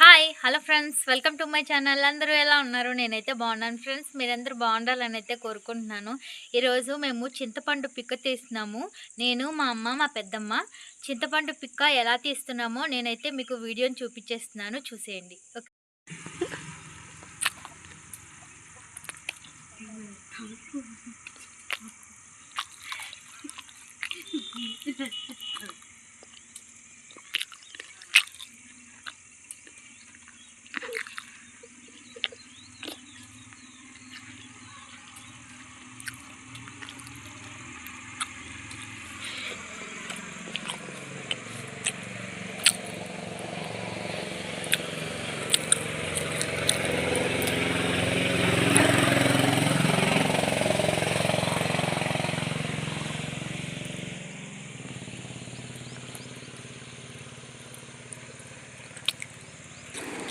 Hi hello friends welcome to my channel అందరూ ఎలా ఉన్నారు? నేనైతే బాగున్నాను ఫ్రెండ్స్ మీరందరూ బాగుండాలని అయితే కోరుకుంటున్నాను. ఈరోజు మేము చింతపండు పిక్క తీస్తున్నాము. నేను మా అమ్మ మా పెద్దమ్మ చింతపండు పిక్క ఎలా తీస్తున్నామో నేనైతే మీకు వీడియోని చూపించేస్తున్నాను. చూసేయండి. ఓకే.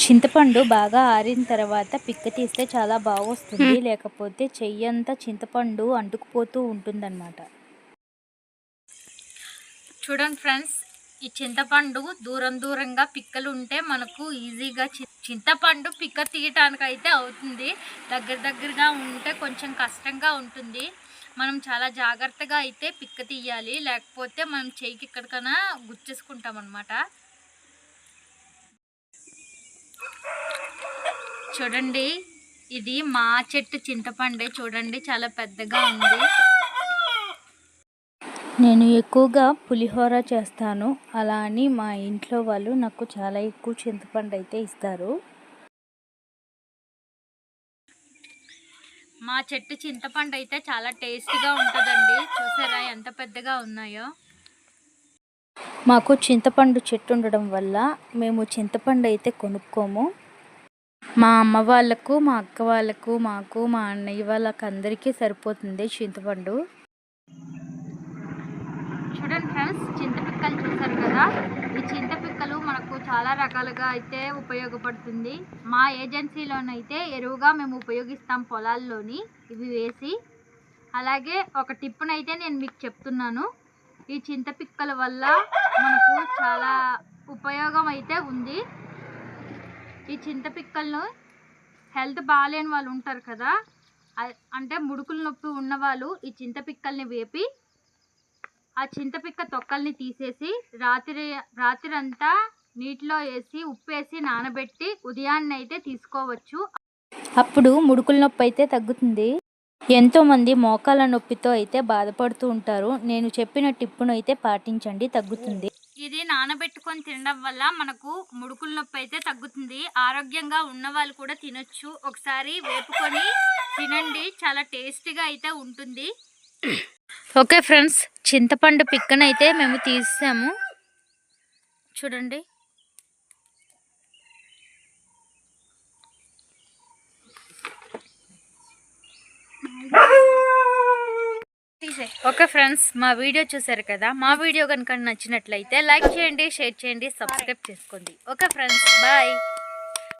చింతపండు బాగా ఆరిన తర్వాత పిక్క తీస్తే చాలా బాగా వస్తుంది లేకపోతే చెయ్యంతా చింతపండు అంటుకుపోతూ ఉంటుందన్నమాట. చూడండి ఫ్రెండ్స్ ఈ చింతపండు దూరం దూరంగా పిక్కలు ఉంటే మనకు ఈజీగా చింతపండు పిక్క తీయటానికి అయితే అవుతుంది. దగ్గర దగ్గరగా ఉంటే కొంచెం కష్టంగా ఉంటుంది. మనం చాలా జాగ్రత్తగా అయితే పిక్క తీయాలి. లేకపోతే మనం చేయికి ఎక్కడికైనా గుచ్చేసుకుంటాం అనమాట చూడండి. ఇది మా చెట్టు చింతపండే చూడండి చాలా పెద్దగా ఉంది. నేను ఎక్కువగా పులిహోర చేస్తాను. అలా అని మా ఇంట్లో వాళ్ళు నాకు చాలా ఎక్కువ చింతపండు అయితే ఇస్తారు. మా చెట్టు చింతపండు అయితే చాలా టేస్టీగా ఉంటుందండి. చూసారా ఎంత పెద్దగా ఉన్నాయో. మాకు చింతపండు చెట్టు ఉండడం వల్ల మేము చింతపండు అయితే కొనుక్కోము. మా అమ్మ వాళ్ళకు మా అక్క వాళ్ళకు మాకు మా అన్నయ్య వాళ్ళకి అందరికీ సరిపోతుంది చింతపండు. చూడండి ఫ్రెండ్స్ చింతపిక్కలు చూసారు కదా? ఈ చింతపిక్కలు మనకు చాలా రకాలుగా అయితే ఉపయోగపడుతుంది. మా ఏజెన్సీలోనైతే ఎరువుగా మేము ఉపయోగిస్తాం పొలాల్లోని ఇవి వేసి. అలాగే ఒక టిప్పునైతే నేను మీకు చెప్తున్నాను. ఈ చింతపిక్కల వల్ల మనకు చాలా ఉపయోగం అయితే ఉంది. ఈ చింతపిక్కలను హెల్త్ బాగాలేని వాళ్ళు ఉంటారు కదా అంటే ముడుకుల నొప్పి ఉన్నవాళ్ళు ఈ చింతపిక్కల్ని వేపి ఆ చింతపిక్క తొక్కల్ని తీసేసి రాత్రి రాత్రంతా నీటిలో వేసి ఉప్పేసి నానబెట్టి ఉదయాన్నే అయితే తీసుకోవచ్చు. అప్పుడు ముడుకుల నొప్పి అయితే తగ్గుతుంది. ఎంతోమంది మోకాల నొప్పితో అయితే బాధపడుతూ ఉంటారు. నేను చెప్పిన టిప్పును అయితే పాటించండి తగ్గుతుంది. ఇది నానబెట్టుకొని తినడం వల్ల మనకు ముడుకుల నొప్పి అయితే తగ్గుతుంది. ఆరోగ్యంగా ఉన్న వాళ్ళు కూడా తినొచ్చు. ఒకసారి వేపుకొని తినండి. చాలా టేస్టీగా అయితే ఉంటుంది. ఓకే ఫ్రెండ్స్ చింతపండు పిక్కనైతే మేము తీసాము. చూడండి. ఓకే ఫ్రెండ్స్ మా వీడియో చూసారు కదా? మా వీడియో కనుక నచ్చినట్లయితే లైక్ చేయండి షేర్ చేయండి సబ్స్క్రైబ్ చేసుకోండి. Okay friends bye.